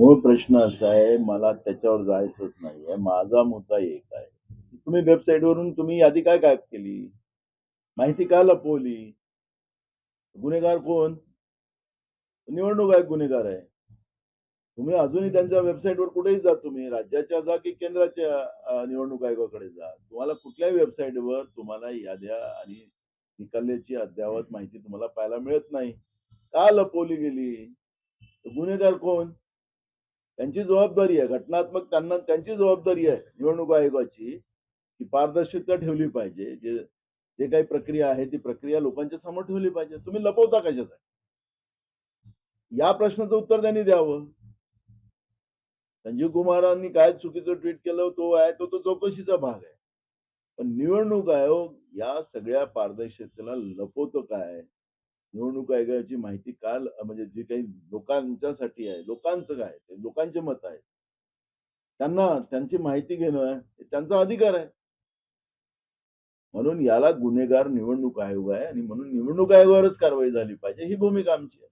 मूळ प्रश्न असा आहे मला त्याच्यावर जायचंच नाहीये. माझा मुद्दा एक आहे. तुम्ही वेबसाईटवरून तुम्ही यादी काय गायब केली? माहिती का लपवली? गुन्हेगार कोण? निवडणूक आहे गुन्हेगार आहे. तुम्ही अजूनही त्यांच्या वेबसाईटवर कुठेही जा तुम्ही राज्याच्या जा की केंद्राच्या निवडणूक आयोगाकडे जा. तुम्हाला कुठल्याही वेबसाईटवर तुम्हाला याद्या आणि निकालल्याची अद्ययावत माहिती तुम्हाला पाहायला मिळत नाही. का लपवली गेली? गुन्हेगार कोण? त्यांची जबाबदारी आहे. घटनात्मक त्यांना त्यांची जबाबदारी आहे निवडणूक आयोगाची की पारदर्शकता ठेवली पाहिजे. जे जे काही प्रक्रिया आहे ती प्रक्रिया लोकांच्या समोर ठेवली पाहिजे. तुम्ही लपवता कशासाठी? या प्रश्नाचं उत्तर त्यांनी द्यावं. संजीव कुमारांनी काय चुकीचं ट्विट केलं तो आहे तो तो चौकशीचा भाग आहे. पण निवडणूक आयोग या सगळ्या पारदर्शकतेला लपवतो काय? निवडणूक आयोगाची माहिती काल म्हणजे जे काही लोकांच्यासाठी आहे लोकांचं काय लोकांचे मत आहे. त्यांना त्यांची माहिती घेणं हे त्यांचा अधिकार आहे. म्हणून याला गुन्हेगार निवडणूक आयोग आहे आणि म्हणून निवडणूक आयोगावरच कारवाई झाली पाहिजे ही भूमिका आमची आहे.